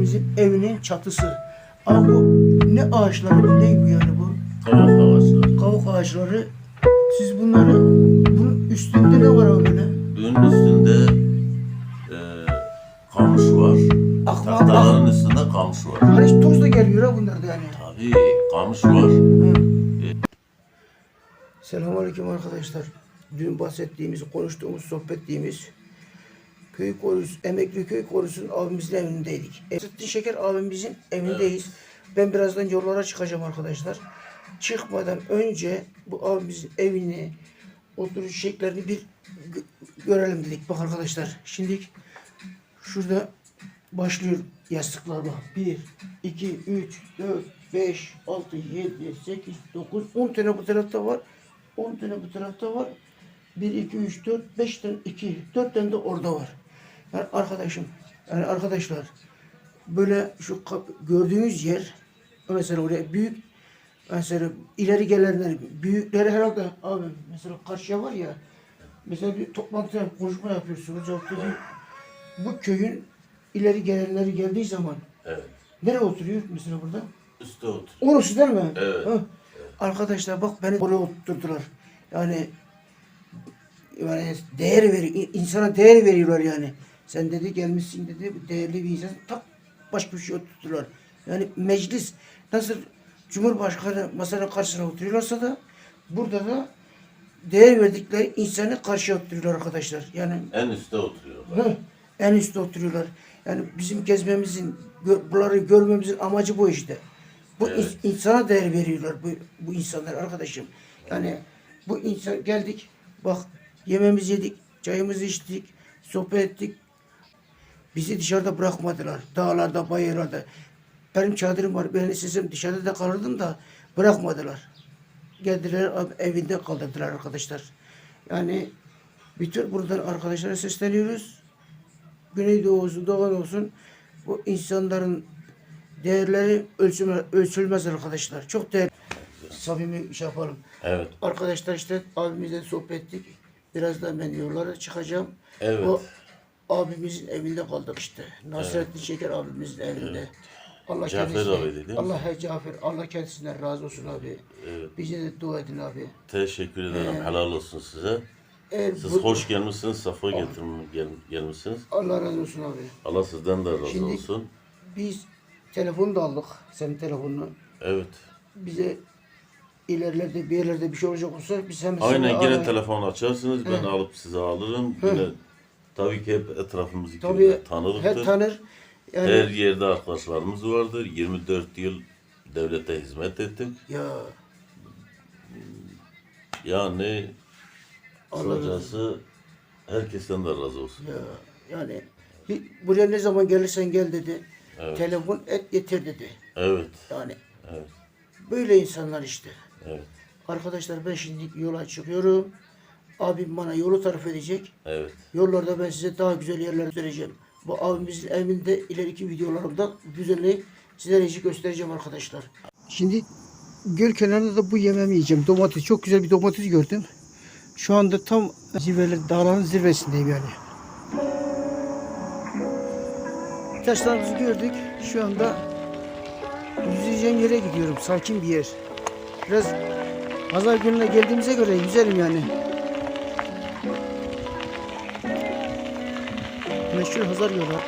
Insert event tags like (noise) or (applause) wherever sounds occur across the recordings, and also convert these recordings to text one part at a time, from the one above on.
abimizin evinin çatısı. Ama bu ne ağaçları bu ne bu yani bu? Kavak ağaçları. Kavuk ağaçları. Siz bunları bunun üstünde ne var abi böyle? Düğünün üstünde e, kamış var. Akma Tahtaların üstünde kamış var. Hani hiç toz da gelmiyor ha bunlarda yani. Tabii kamış var. Selamünaleyküm arkadaşlar. Dün bahsettiğimiz, konuştuğumuz, sohbet ettiğimiz köy korusu, emekli köy korusunun abimizin evindeydik. Esrettin Şeker abimizin evindeyiz. Ben birazdan yollara çıkacağım arkadaşlar. Çıkmadan önce bu abimizin evini, oturuş şeklerini bir gö- görelim dedik. Bak arkadaşlar, şimdi şurada başlıyor yastıklar bak. 1, 2, 3, 4, 5, 6, 7, 8, 9, 10 tane bu tarafta var. 10 tane bu tarafta var. 1, 2, 3, 4, 5 tane, 2, 4 tane de orada var. Yani arkadaşım, yani arkadaşlar böyle şu kap- gördüğünüz yer mesela oraya büyük mesela ileri gelenler büyükleri herhalde abi mesela karşıya var ya mesela bir toplantıda konuşma yapıyorsunuz bir bu köyün ileri gelenleri geldiği zaman Evet. nereye oturuyor mesela burada? Üstte otur. Orası değil mi? Evet. Ha. Arkadaşlar bak beni oraya oturttular. Yani yani değer veriyor. insana değer veriyorlar yani. Sen dedi gelmişsin dedi değerli bir insan tak başka bir şey oturttular. Yani meclis nasıl Cumhurbaşkanı masanın karşısına oturuyorlarsa da burada da değer verdikleri insanı karşıya oturuyorlar arkadaşlar. Yani En üstte oturuyorlar. Hı, en üstte oturuyorlar. Yani bizim gezmemizin, bunları görmemizin amacı bu işte. Bu Evet. ins- insana değer veriyorlar bu, bu insanlar arkadaşım. Yani bu insan geldik, bak yememizi yedik, çayımızı içtik, sohbet ettik. Bizi dışarıda bırakmadılar. Dağlarda, bayırlarda. Benim çadırım var. Ben sizin dışarıda da kalırdım da bırakmadılar. Geldiler evinde kaldırdılar arkadaşlar. Yani bütün buradan arkadaşlara sesleniyoruz. Güneydoğu olsun, Doğu olsun bu insanların değerleri ölçülmez, ölçülmez arkadaşlar. Çok değerli. Samimi şey yapalım. Evet. Arkadaşlar işte abimizle sohbet ettik. Birazdan ben yollara çıkacağım. Evet. O abimizin evinde kaldık işte. Nasrettin Şeker abimizin evinde. Allah Cafer kendisine- abi değil mi? Allah he Cafer. Allah kendisinden razı olsun abi. Bize de dua edin abi. Teşekkür ederim. Helal olsun size. Eğer Siz bu- hoş gelmişsiniz, safa getirmiş gel, gelmişsiniz. Allah razı olsun abi. Allah sizden de razı Şimdi- olsun. Biz telefonu da aldık. Senin telefonunu. Evet. Bize ilerlerde bir yerlerde bir şey olacak olsa biz hemen Aynen ara- telefon açarsınız. Ben alıp size alırım. Yine tabii ki hep etrafımızı Tabii her tanır. Yani Her yerde arkadaşlarımız vardır. 24 yıl devlete hizmet ettik. ya Yani kısacası herkesten de razı olsun. ya yani bir, buraya ne zaman gelirsen gel dedi. Evet. Telefon et getir dedi. Evet. Yani Evet. böyle insanlar işte. Evet. Arkadaşlar ben şimdi yola çıkıyorum. Abim bana yolu tarif edecek. Evet. Yollarda ben size daha güzel yerler göstereceğim. Bu abimizin evinde ileriki videolarımda düzenleyip sizlere işi göstereceğim arkadaşlar. Şimdi göl kenarında da bu yemeğimi yiyeceğim. Domates. Çok güzel bir domates gördüm. Şu anda tam zirveli, dağların zirvesindeyim yani. Taşlarımızı gördük. Şu anda yüzeceğim yere gidiyorum. Sakin bir yer. Biraz pazar gününe geldiğimize göre yüzerim yani. Meşhur Hazar yolu.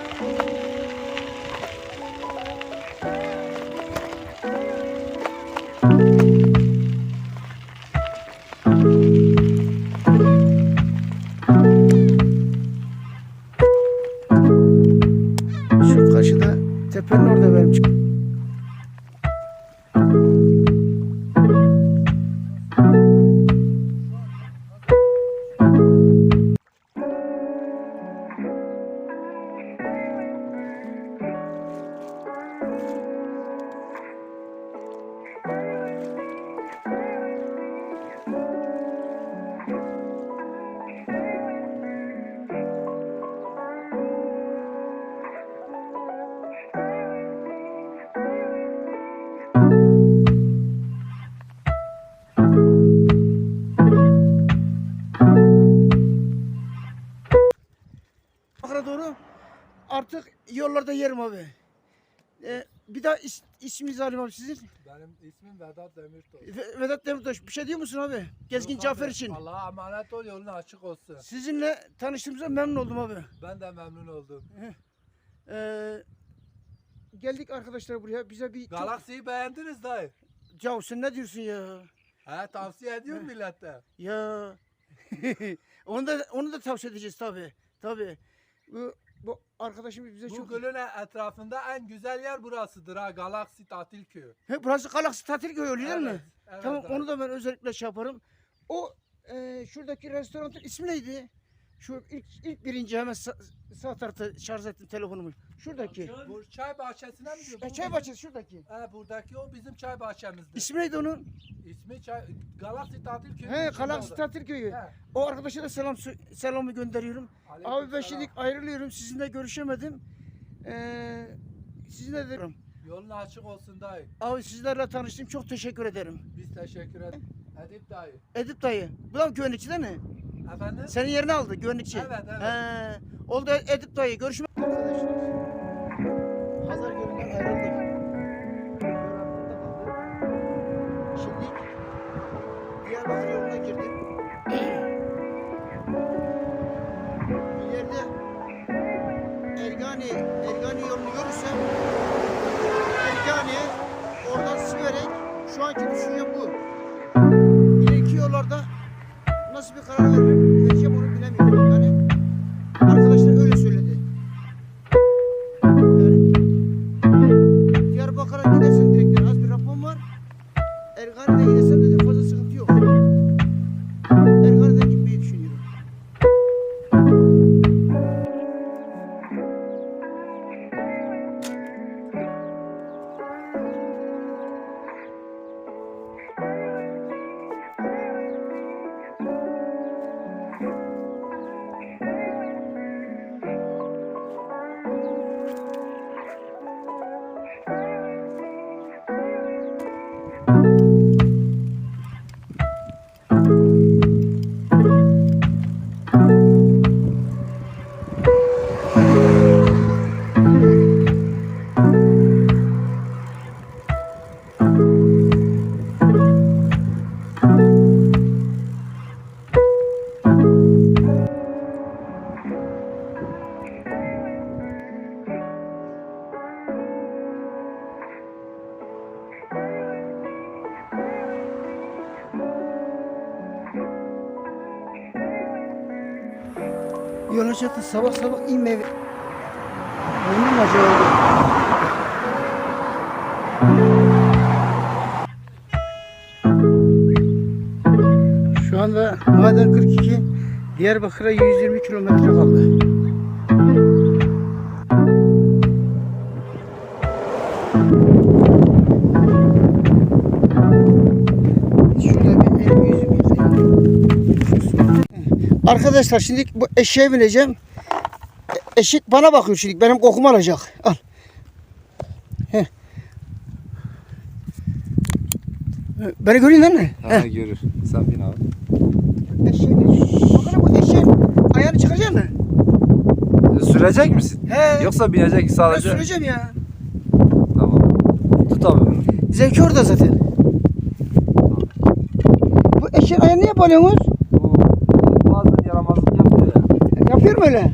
Şu karşıda tepenin orada benim çık- artık yollarda yerim abi. bir daha is, isminizi alayım abi sizin. Benim ismim Vedat Demirtaş. Ve- Vedat Demirtaş bir şey diyor musun abi? Gezgin Yok Cafer abi, için. Allah'a emanet ol yolun açık olsun. Sizinle tanıştığımıza memnun oldum abi. Ben de memnun oldum. Ee, geldik arkadaşlar buraya. Bize bir... Galaksiyi beğendiniz dayı. Ya sen ne diyorsun ya? He tavsiye ediyorum millete. Ya. (laughs) onu da onu da tavsiye edeceğiz tabi. Tabi. Bu arkadaşımız bize Bu çok... gölün etrafında en güzel yer burasıdır ha. Galaksi Tatil Köyü. He, burası Galaksi Tatil Köyü oluyor değil mi? Evet, tamam evet. onu da ben özellikle şey yaparım. O e, şuradaki restoranın ismi neydi? Şu ilk, ilk birinci hemen sağ, sağ tarafta şarj ettim telefonumu. Şuradaki. Bu çay bahçesine mi diyor? E, çay bahçesi şuradaki. He buradaki o bizim çay bahçemizdir. İsmi neydi onun? İsmi çay Galaksi Tatil Köyü. He Galaksi Tatil Köyü. He. O arkadaşa da selam selamı gönderiyorum. Abi ben şimdi ayrılıyorum. Sizinle görüşemedim. Ee, sizinle de Yolun açık olsun dayı. Abi sizlerle tanıştım. Çok teşekkür ederim. Biz teşekkür ederiz. Edip dayı. Edip dayı. Bu da güvenlikçi değil mi? Efendim? Senin yerini aldı güvenlikçi. Evet, evet. He. Oldu Edip dayı. Görüşmek sabah sabah inme. Oyunun acı oldu. Şu anda Maden 42 Diyarbakır'a 120 kilometre kaldı. Arkadaşlar şimdi bu eşeğe bineceğim. E- Eşek bana bakıyor şimdi. Benim kokumu alacak. Al. Heh. Beni görüyorsun değil mi? Ha görür. Sen bin abi. Eşeğe bin. Bakın bu eşeğin ayağını çıkaracaksın mı? Sürecek misin? He. Yoksa binecek Ben sadece. süreceğim ya. Tamam. Tut abi bunu. Zevki orada zaten. Bu eşeğin ayağını niye bağlıyorsunuz? Bu bazen yaramazlık yapıyor ya. Yapıyor mu öyle?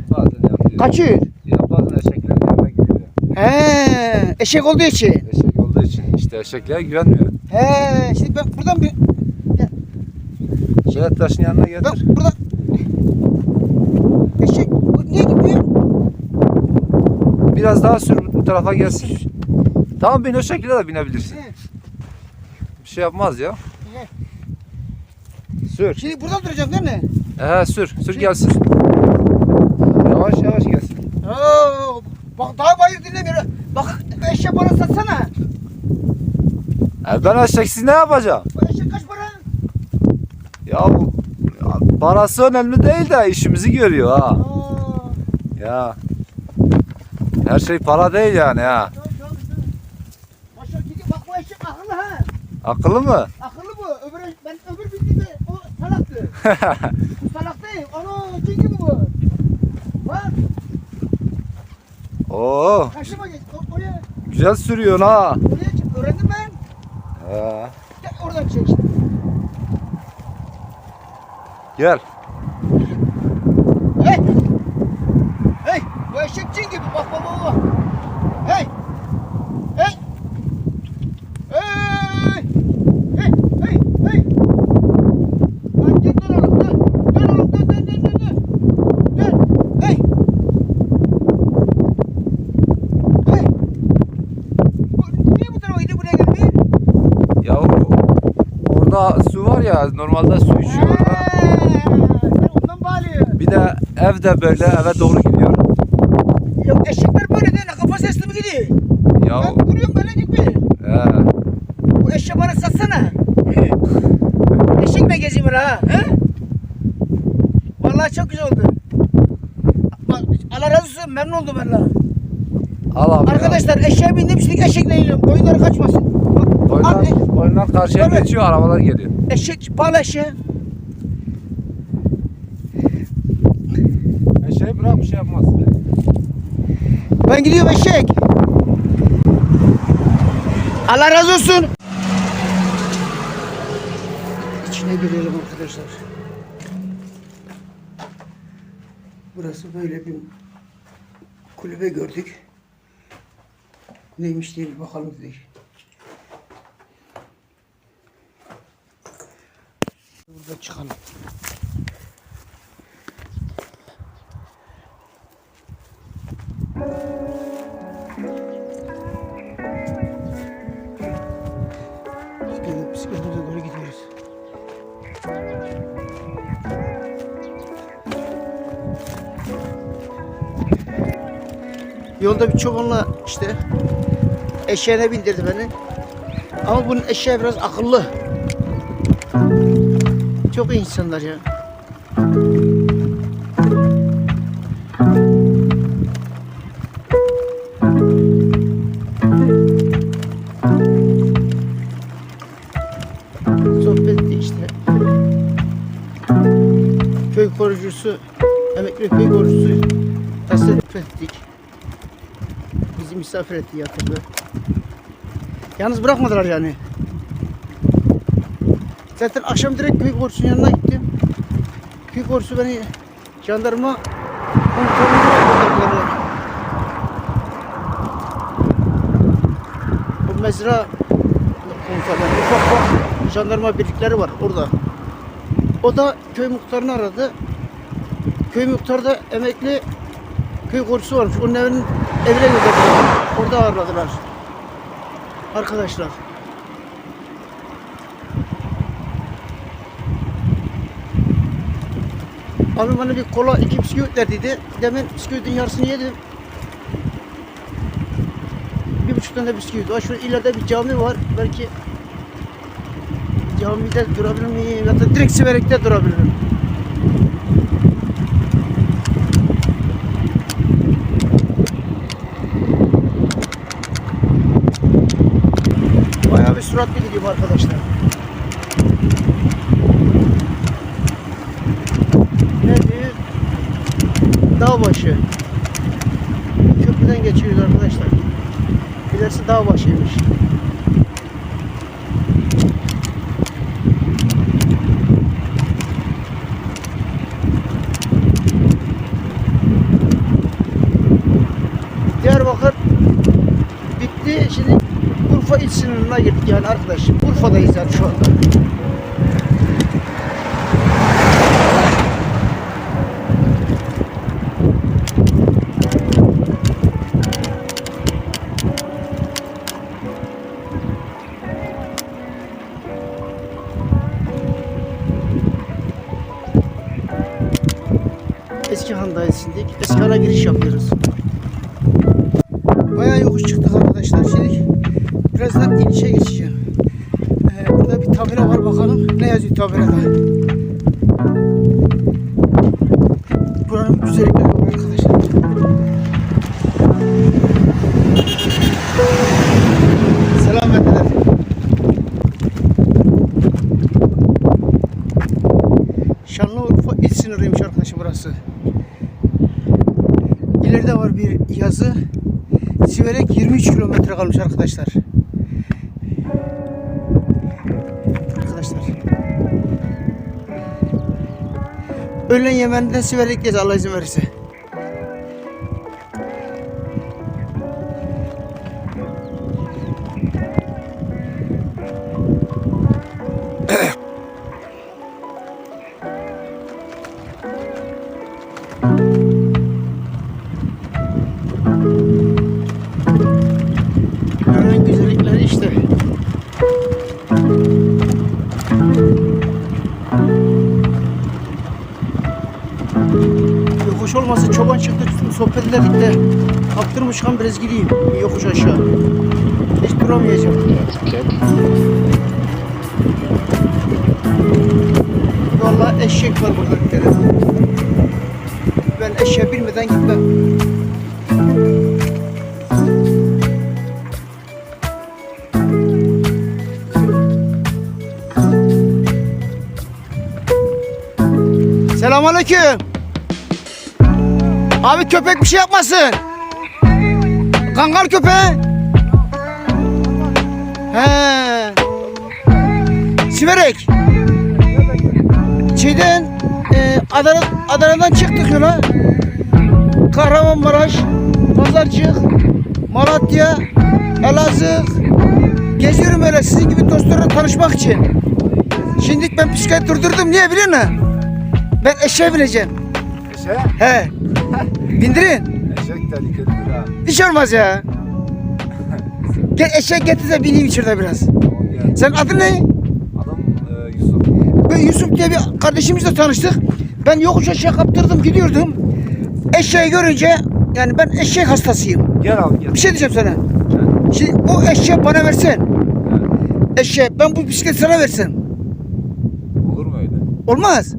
Kaçıyor. Ya bazen eşeklerin yanına gidiyor. He, eşek olduğu için. Eşek olduğu için. işte eşeklere güvenmiyor. He, şimdi ben buradan bir Şöyle taşın yanına getir. buradan eşek niye gitmiyor? Biraz daha sür bu tarafa gelsin. Tamam bin o şekilde de binebilirsin. He. Bir şey yapmaz ya. He. Sür. Şimdi buradan duracağım değil mi? He sür. Sür gelsin. Yavaş yavaş gelsin. Oo, bak daha bayır dinlemiyor. Bak eşek bana satsana. E ben eşeksiz ne yapacağım? Bu eşek kaç para? Ya bu ya parası önemli değil de işimizi görüyor ha. Aa, Ya. Her şey para değil yani ha. tamam tamam tamam. Başa gidiyor. Bak bu eşek akıllı ha. Akıllı mı? Akıllı bu. Öbür, ben öbür bildiğimde o salaktı. (laughs) bu salak değil. Ana cin gibi bu. Bak Oo, karşıma geç. O, oraya Güzel sürüyorsun ha. Oraya çık. Öğrendim ben. He. Gel oradan çek. Gel. Hey! Hey! Bu eşekçin gibi bak bak. Hey! Hey! Hey! Hey! Hey! Hey! Lan git dön oğlum dön. Dön oğlum dön dön dön dön. Dön. Dön. Hey! Hey! Bu, niye bu tarafa gidiyor buraya gelmiyor? Ya orada su var ya normalde su içiyor orada. Bir de ev de böyle eve doğru gidiyor. Ya eşekler böyle değil. Kafa sesli mi gidiyor? Ya Ben kuruyorum böyle gitmiyor. he. Bu eşeği bana satsana. Eşek mi gezeyim öyle ha? He? Vallahi çok güzel oldu. Bak, Allah razı olsun memnun oldum valla. Al abi. Arkadaşlar eşeğe bindim şimdi eşekle iniyorum. Boyunları kaçmasın. Boyunlar, abi, karşıya Tabii. geçiyor arabalar geliyor. eşek bağla eşeğe. Şey bırak bir şey yapmaz. Ben gidiyorum eşek. Allah razı olsun. İçine girelim arkadaşlar. Burası böyle bir kulübe gördük. Neymiş diye bir bakalım dedik. Burada çıkalım. Yolda bir çobanla işte eşeğine bindirdi beni. Ama bunun eşeği biraz akıllı. Çok insanlar ya. sohbet etti işte. Köy korucusu, emekli köy korucusu tasarruf ettik. Bizi misafir etti yatırdı. Yalnız bırakmadılar yani. Zaten akşam direkt köy korucusunun yanına gittim. Köy korucusu beni jandarma gönderdiler. Bu mezra komutanı ufak ufak jandarma birlikleri var orada. O da köy muhtarını aradı. Köy muhtarı da emekli köy korucusu varmış. Onun evinin evine gönderdiler. Orada ağırladılar. Arkadaşlar. Abi bana bir kola iki bisküvit ver dedi. Demin bisküvitin yarısını yedim. Bir buçuk tane bisküvit var. Şurada ileride bir cami var. Belki camide durabilir miyim? Ya da direkt Siverek'te durabilirim. Bayağı bir süratli gidiyorum arkadaşlar. Ne diyor? Dağ başı. Köprüden geçiyoruz arkadaşlar. İlerisi dağ başıymış. Diyarbakır bitti. Şimdi Urfa il sınırına girdik yani arkadaş. Urfa'dayız yani şu anda. Han'a giriş yapıyoruz. Bayağı yokuş çıktık arkadaşlar. Şimdi birazdan inişe geçeceğim. Ee, burada bir tabela var bakalım. Ne yazıyor tabelada? Siverek 23 kilometre kalmış arkadaşlar. Arkadaşlar. Öğlen yemeğinden Siverek'teyiz Allah izin verirse. Buranın ederdik de kaptırmışken biraz gideyim yokuş aşağı. Hiç duramayacağım. Vallahi eşek var burada bir kere. Ben eşeğe bilmeden gitmem. Selamünaleyküm. Abi köpek bir şey yapmasın. Kangal köpeği. He. Siverek. Şeyden e, Adana, Adana'dan çıktık yola. Kahramanmaraş, Pazarcık, Malatya, Elazığ. Geziyorum öyle sizin gibi dostlarla tanışmak için. Şimdi ben bisiklet durdurdum. Niye biliyor musun? Ben eşeğe bineceğim. Eşek? He. Bindirin. Eşek tehlikelidir ha. Hiç olmaz ya. Gel eşek getir de bineyim şurada biraz. Tamam. Sen adın ne? Adam e, Yusuf. Ben Yusuf diye bir kardeşimizle tanıştık. Ben yokuş aşağı kaptırdım gidiyordum. Eşeği görünce yani ben eşek hastasıyım. Gel abi gel. Bir şey diyeceğim sana. Gel. Şimdi o eşeği bana versen. Gel. Eşeği ben bu bisikleti sana versem. Olur mu öyle? Olmaz.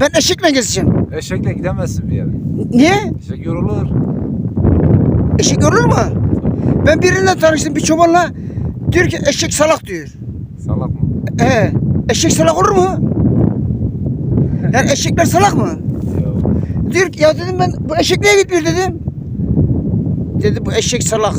Ben eşekle gezeceğim. Eşekle gidemezsin bir yere. Niye? Eşek yorulur. Eşek yorulur mu? Ben birinden tanıştım bir çobanla. Diyor ki eşek salak diyor. Salak mı? He. Eşek salak olur mu? Yani eşekler salak mı? Yok. Diyor ki ya dedim ben bu eşek niye gitmiyor dedim. Dedi bu eşek salak.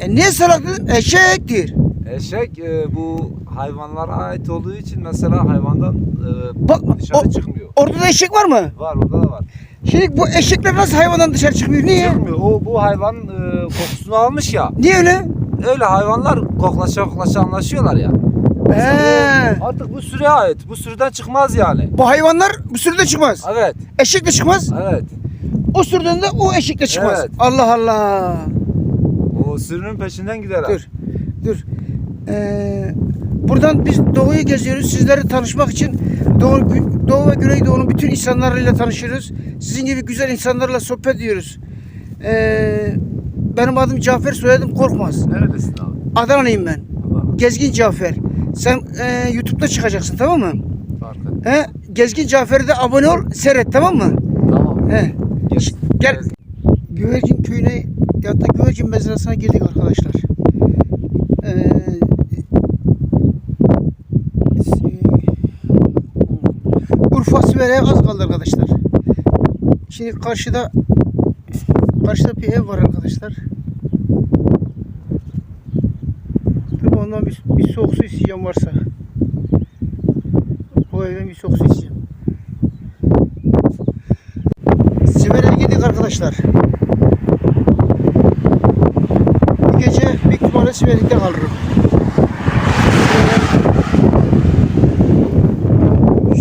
E niye salak dedim? Eşek diyor. Eşek e, bu hayvanlara ait olduğu için mesela hayvandan e, Bak dışarı o, çıkmıyor. orada da eşek var mı? Var orada da var. Şimdi bu eşekler nasıl hayvandan dışarı çıkmıyor? Niye? Çıkmıyor. O bu hayvan e, kokusunu almış ya. Niye öyle? Öyle hayvanlar koklaşa koklaşa anlaşıyorlar ya. He. Artık bu sürüye ait. Bu sürüden çıkmaz yani. Bu hayvanlar bu sürüde çıkmaz. Evet. Eşek de çıkmaz. Evet. O sürüden de o eşek de çıkmaz. Evet. Allah Allah. O sürünün peşinden gider. Dur. Dur. Ee, buradan biz Doğu'yu geziyoruz. Sizleri tanışmak için Doğu, Doğu ve Güneydoğu'nun bütün insanlarıyla tanışıyoruz. Sizin gibi güzel insanlarla sohbet ediyoruz. Ee, benim adım Cafer, soyadım Korkmaz. Neredesin abi? Adanalıyım ben. Gezgin Cafer. Sen e, YouTube'da çıkacaksın tamam mı? fark et. He? Gezgin Cafer'e de abone ol, seyret tamam mı? Tamam. He. Gel. Gel. Güvercin köyüne ya da güvercin mezrasına girdik arkadaşlar. Ee, si- Urfa Siverek'e az kaldı arkadaşlar. Şimdi karşıda karşıda bir ev var arkadaşlar. Dur ondan bir, bir soğuk su isteyeceğim varsa. O evden bir soğuk su isteyeceğim. Siverek'e gittik arkadaşlar. Bu gece büyük ihtimalle Siverek'te kalırım.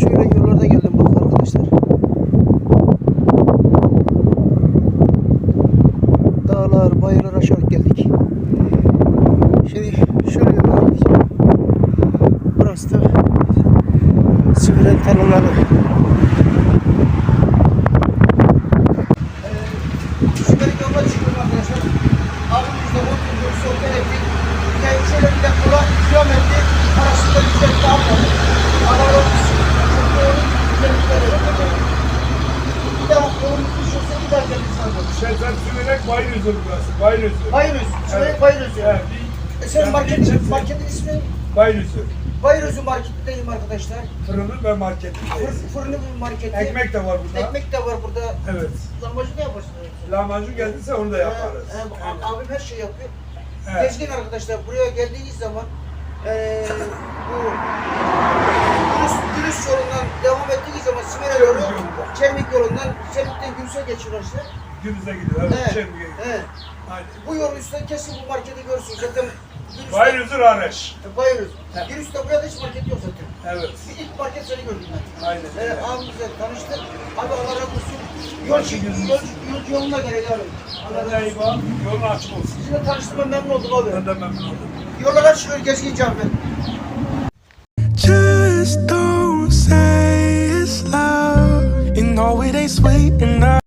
Şöyle, şöyle yollarda geldim bak arkadaşlar. Dağlar, bayırlar aşağı geldik. Şimdi şöyle yollara gideceğim. Burası da Tarlaları. Süper yola çıkıyorum arkadaşlar. Abimizle oturduk, sohbet ettik. Yani şöyle bir de ikram etti. Arasında güzel bir atladık. Aralar çok doğru güzellikler yapıyor. Bir yolun düşürse bir daha gelir sanırım. Şezer Sümerek Bayrözü burası. Bayrözü. Bayırız, Sümerek Bayırız. Evet, E bir sen yani marketin, ilçesi. marketin ismi Bayrözü. Bayırözü marketteyim arkadaşlar. Fırını ve marketindeyiz. Fır, fırını bir marketi. Ekmek de var burada. Ekmek de var burada. Evet. Lahmacun ne yaparsınız? Lahmacun geldiyse onu da yaparız. Ee, Evet. abim her şeyi yapıyor. Evet. Gezgin arkadaşlar buraya geldiğiniz zaman eee bu Gülüs, Gülüs yolundan devam ettiğiniz zaman Simer'e doğru Çermik yolunda. Çermik yolundan Çermik'ten Gülüs'e geçiyorlar. Günümüze gidiyor. Evet. Evet. Şey, gidiyor. Evet. Aynen. Bu yol üstünden kesin bu marketi görürsünüz. Zaten Gülüs'te Bayırüzü Rareş. bayırız. Evet. Gülüs'te burada hiç market yok zaten. Evet. Bir ilk market seni gördüm ben. Aynen. Evet, abimizle tanıştık. Abi Allah razı olsun. Yol, yol, yol, yoluna gerek abi. Allah razı olsun. Yolun açık olsun. Sizinle tanıştığıma memnun oldum abi. Ben de memnun oldum. Yollar açılıyor gezgin Cafer. Just don't say it's love. You know it ain't sweet enough.